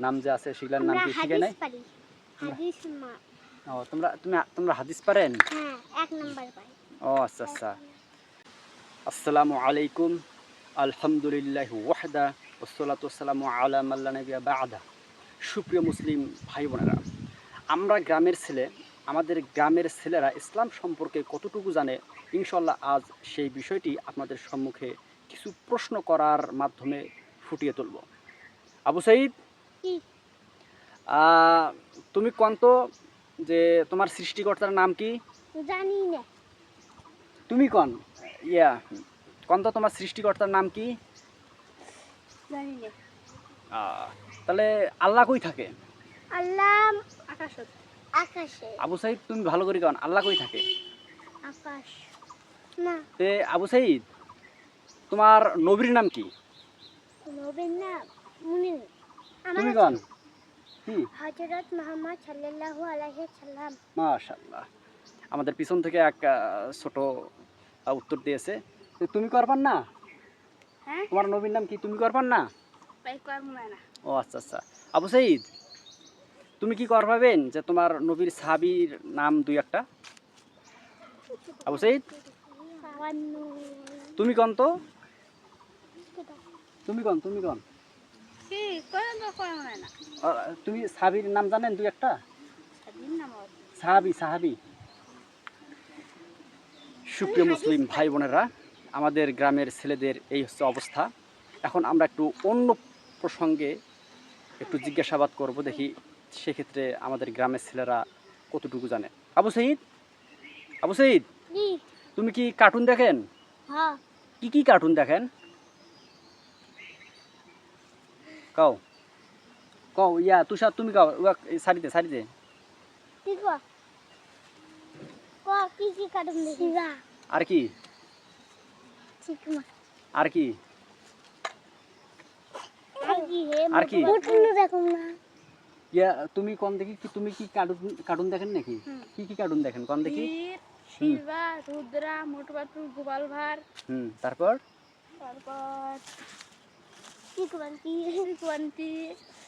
নাম যে আছে সেগুলোর নাম কি শিখে নাই? হাদিস মা- ও তোমরা তুমি তোমরা হাদিস পারেন? হ্যাঁ এক নাম্বার পাই ও আচ্ছা আচ্ছা। আসসালামু আলাইকুম। আলহামদুলিল্লাহ ওয়াহদা ওসলাত আসসালামু আলা মাল্লা নবিয়া বাদা। সুপ্রিয় মুসলিম ভাই বোনেরা আমরা গ্রামের ছেলে আমাদের গ্রামের ছেলেরা ইসলাম সম্পর্কে কতটুকু জানে ইনশাল্লাহ আজ সেই বিষয়টি আপনাদের সম্মুখে কিছু প্রশ্ন করার মাধ্যমে ফুটিয়ে তুলব। আবু সাইদ কি? তুমি কন্ত যে তোমার সৃষ্টিকর্তার নাম কি? জানি না। তুমি কন? ইয়া কন তো তোমার সৃষ্টিকর্তার নাম কি? জানি না। তাহলে আল্লাহ কই থাকে? আল্লাহ আকাশ। আকাশে। আবু সাইদ তুমি ভালো করে কন আল্লাহ কই থাকে? আকাশ। না। তে আবু সাইদ তোমার নবীর নাম কি? নবীর নাম মুনিন তুমি কন হযরত মুহাম্মদ সাল্লাল্লাহু আলাইহি সাল্লাম মাশাল্লাহ আমাদের পিছন থেকে এক ছোট উত্তর দিয়েছে। তুমি করবার না? হ্যাঁ? তোমার নবীর নাম কি? তুমি করবার না? কর ও আচ্ছা আচ্ছা। আবু সাইদ তুমি কি করবাবেন যে তোমার নবীর সাহাবীর নাম দুই একটা? আবু সাইদ? তুমি কন তো? তুমি কন তুমি কন? তুমি সাহাবীর নাম জানেন দুই একটা? সাহাবি সাহাবি। সুপ্রিয় মুসলিম ভাই বোনেরা আমাদের গ্রামের ছেলেদের এই হচ্ছে অবস্থা। এখন আমরা একটু অন্য প্রসঙ্গে একটু জিজ্ঞাসাবাদ করব দেখি সেক্ষেত্রে আমাদের গ্রামের ছেলেরা কতটুকু জানে। আবু সঈদ আবু সঈদ তুমি কি কার্টুন দেখেন? হ্যাঁ। কি কি কার্টুন দেখেন? কও। কও ইয়া তুষার তুমি কও উয়া, সারিতে সারিতে আর কি? আর কি? আর কি হে আর কি? মুটলু দেখুন না। ইয়া তুমি কোন দেখি কি তুমি কি কার্টুন কার্টুন দেখেন নাকি? কি কি কার্টুন দেখেন কোন দেখি? শিবা রুদ্রা মোটবাটু গোপাল ভাঁড়। হুম তারপর? তারপর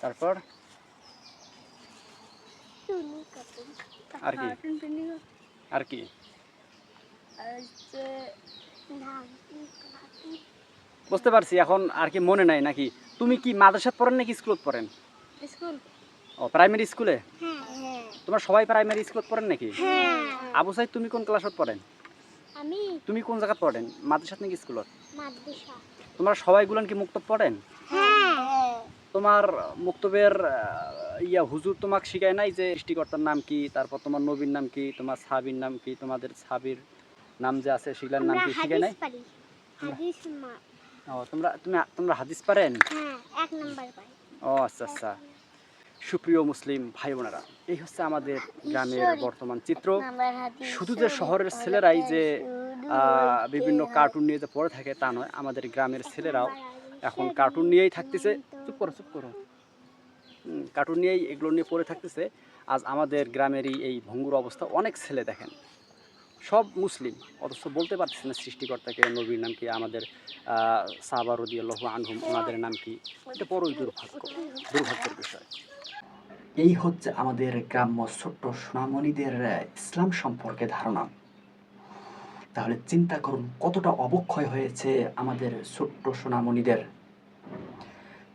তারপর? আর কি? আর কি আর হচ্ছে না কি কাটুন বুঝতে পারছি এখন আর কি মনে নাই নাকি? তুমি কি মাদ্রাসাত পড়েন নাকি স্কুলত পড়েন? স্কুল। ও প্রাইমারি স্কুলে? তোমার সবাই প্রাইমারি স্কুলত পড়েন নাকি? হ্যাঁ। আবু সাইদ তুমি কোন ক্লাসত পড়েন? আমি তুমি কোন জায়গাত পড়েন? মাদ্রাসাত নাকি স্কুলত? মাদ্রাসা। তোমরা সবাই গুলান কি মুক্তব পড়েন? হ্যাঁ। তোমার মুক্তবের ইয়া হুজুর তোমাকে শিখায় নাই যে সৃষ্টিকর্তার নাম কি তারপর তোমার নবীর নাম কি তোমার সাহাবীর নাম কি তোমাদের সাহাবীর নাম যে আছে সেগুলোর নাম কি শিখায় নাই? ও তোমরা তুমি তোমরা হাদিস পারেন? হ্যাঁ ও আচ্ছা আচ্ছা। সুপ্রিয় মুসলিম ভাই বোনেরা এই হচ্ছে আমাদের গ্রামের বর্তমান চিত্র। শুধু যে শহরের ছেলেরাই যে বিভিন্ন কার্টুন নিয়ে যে পড়ে থাকে তা নয়। আমাদের গ্রামের ছেলেরাও এখন কার্টুন নিয়েই থাকতেছে। চুপ করো চুপ করো। কার্টুন নিয়েই এগুলো নিয়ে পড়ে থাকতেছে। আজ আমাদের গ্রামেরই এই ভঙ্গুর অবস্থা। অনেক ছেলে দেখেন। সব মুসলিম। অথচ বলতে পারতেছে না সৃষ্টিকর্তাকে নবীর নাম কি আমাদের সাহাবার রদিয়াল্লাহু আনহুম ওনাদের নাম কি। এটা বড়ই দুর্ভাগ্য দুর্ভাগ্যের বিষয়। এই হচ্ছে আমাদের গ্রাম্য ছোট্ট সোনামণিদের ইসলাম সম্পর্কে ধারণা। তাহলে চিন্তা করুন, কতটা অবক্ষয় হয়েছে আমাদের ছোট্ট সোনামণিদের।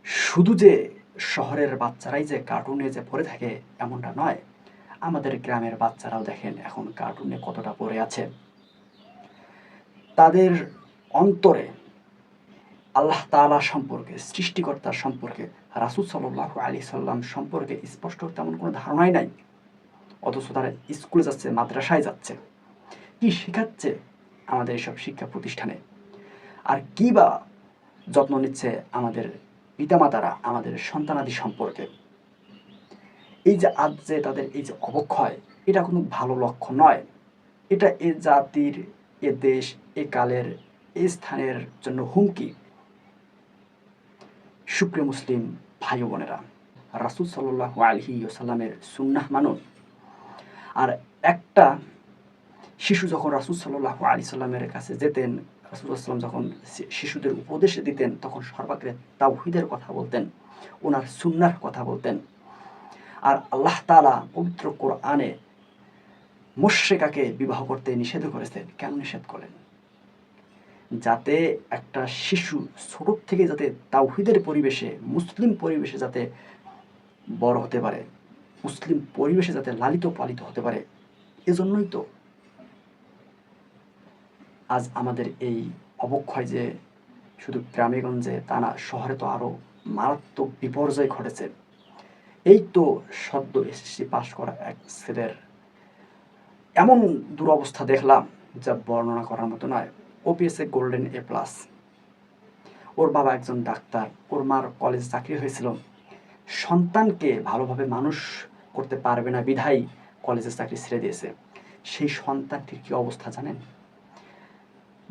শুধু যে শহরের বাচ্চারাই যে কার্টুনে যে পড়ে থাকে, এমনটা নয়, আমাদের গ্রামের বাচ্চারাও দেখেন এখন কার্টুনে কতটা পড়ে আছে। তাদের অন্তরে আল্লাহ তাআলা সম্পর্কে, সৃষ্টিকর্তা সম্পর্কে, রাসুল সাল্লাহ আলী সাল্লাম সম্পর্কে স্পষ্ট তেমন কোনো ধারণাই নাই। অথচ তারা স্কুলে যাচ্ছে, মাদ্রাসায় যাচ্ছে। কি শেখাচ্ছে? আমাদের এসব শিক্ষা প্রতিষ্ঠানে। আর কি বা যত্ন নিচ্ছে আমাদের পিতামাতারা আমাদের সন্তানাদি সম্পর্কে? এই যে আজ যে তাদের এই যে অবক্ষয়, এটা কোনো ভালো লক্ষ্য নয়। এটা এ জাতির, এ দেশ, এ কালের, এ স্থানের জন্য হুমকি। সুপ্রিয় মুসলিম ভাই বোনেরা, রাসুল সাল্লাহ আলহি সাল্লামের সুন্নাহ মানুন আর একটা শিশু যখন রাসুল সাল্লাহ আলি সাল্লামের কাছে যেতেন রাসুলাম যখন শিশুদের উপদেশ দিতেন, তখন সর্বাগ্রে তাওহিদের কথা বলতেন, ওনার সুন্নার কথা বলতেন। আর আল্লাহ তালা পবিত্র কোরআনে মুশ্রিকাকে বিবাহ করতে নিষেধ করেছেন। কেন নিষেধ করেন? যাতে একটা শিশু ছোট থেকে যাতে তাওহিদের পরিবেশে, মুসলিম পরিবেশে যাতে বড় হতে পারে, মুসলিম পরিবেশে যাতে লালিত পালিত হতে পারে, এজন্যই তো আজ আমাদের এই অবক্ষয় যে শুধু গ্রামেগঞ্জে তা না, শহরে তো আরও মারাত্মক বিপর্যয় ঘটেছে। এই তো সদ্য এসএসসি পাশ করা এক ছেলের এমন দুরবস্থা দেখলাম যা বর্ণনা করার মতো নয়। ওপিএসএ গোল্ডেন এ প্লাস ওর বাবা একজন ডাক্তার, ওর মার কলেজ চাকরি হয়েছিল। সন্তানকে ভালোভাবে মানুষ করতে পারবে না বিধাই কলেজের চাকরি ছেড়ে দিয়েছে। সেই সন্তানটির কি অবস্থা জানেন?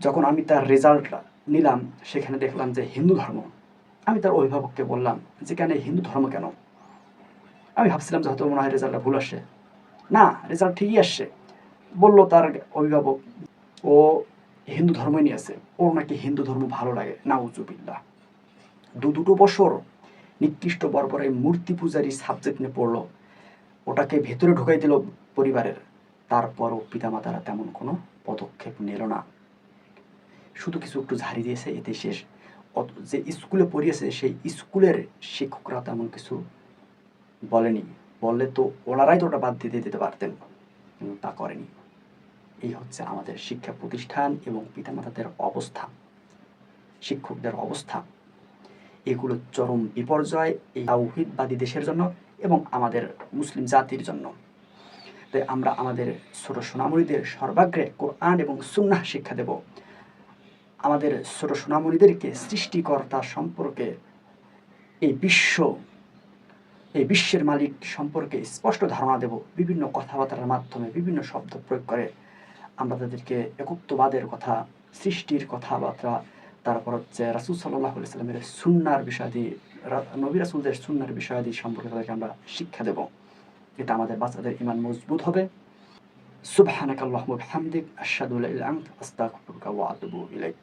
যখন আমি তার রেজাল্ট নিলাম, সেখানে দেখলাম যে হিন্দু ধর্ম। আমি তার অভিভাবককে বললাম যে, কেন হিন্দু ধর্ম কেন? আমি ভাবছিলাম যে হয়তো মনে হয় রেজাল্টটা ভুল আসছে। না রেজাল্ট ঠিকই আসছে। বলল তার অভিভাবক, ও হিন্দু ধর্মই নিয়েছে। ওর নাকি হিন্দু ধর্ম ভালো লাগে। না উজুবিল্লা দু দুটো বছর নিকৃষ্ট বর্বরে মূর্তি পূজারি সাবজেক্ট নিয়ে পড়ল। ওটাকে ভেতরে ঢুকাই দিল পরিবারের। তারপরও পিতামাতারা তেমন কোনো পদক্ষেপ নিল না। শুধু কিছু একটু ঝাড়ি দিয়েছে এতে শেষ। যে স্কুলে পড়িয়েছে, সেই স্কুলের শিক্ষকরা তেমন কিছু বলেনি। বললে তো ওনারাই তো ওটা বাদ দিয়ে দিতে পারতেন, কিন্তু তা করেনি। এই হচ্ছে আমাদের শিক্ষা প্রতিষ্ঠান এবং পিতামাতাদের অবস্থা, শিক্ষকদের অবস্থা। এগুলো চরম বিপর্যয়, এই তাওহিদবাদী দেশের জন্য এবং আমাদের মুসলিম জাতির জন্য। তাই আমরা আমাদের ছোট সোনামণিদের সর্বাগ্রে কোরআন এবং সুন্নাহ শিক্ষা দেব। আমাদের ছোট সোনামণিদেরকে সৃষ্টিকর্তা সম্পর্কে, এই বিশ্ব, এই বিশ্বের মালিক সম্পর্কে স্পষ্ট ধারণা দেব। বিভিন্ন কথাবার্তার মাধ্যমে বিভিন্ন শব্দ প্রয়োগ করে আমরা তাদেরকে একত্ববাদের কথা, সৃষ্টির কথাবার্তা, তারপর হচ্ছে রাসুল সাল্লাহ সাল্লামের সুন্নার বিষয়াদি নবী রাসুলদের সুন্নার বিষয়াদি সম্পর্কে তাদেরকে আমরা শিক্ষা দেব। এটা আমাদের বাচ্চাদের ইমান মজবুত হবে। ওয়া বিহামদিক, আশহাদু লা ইলাইক।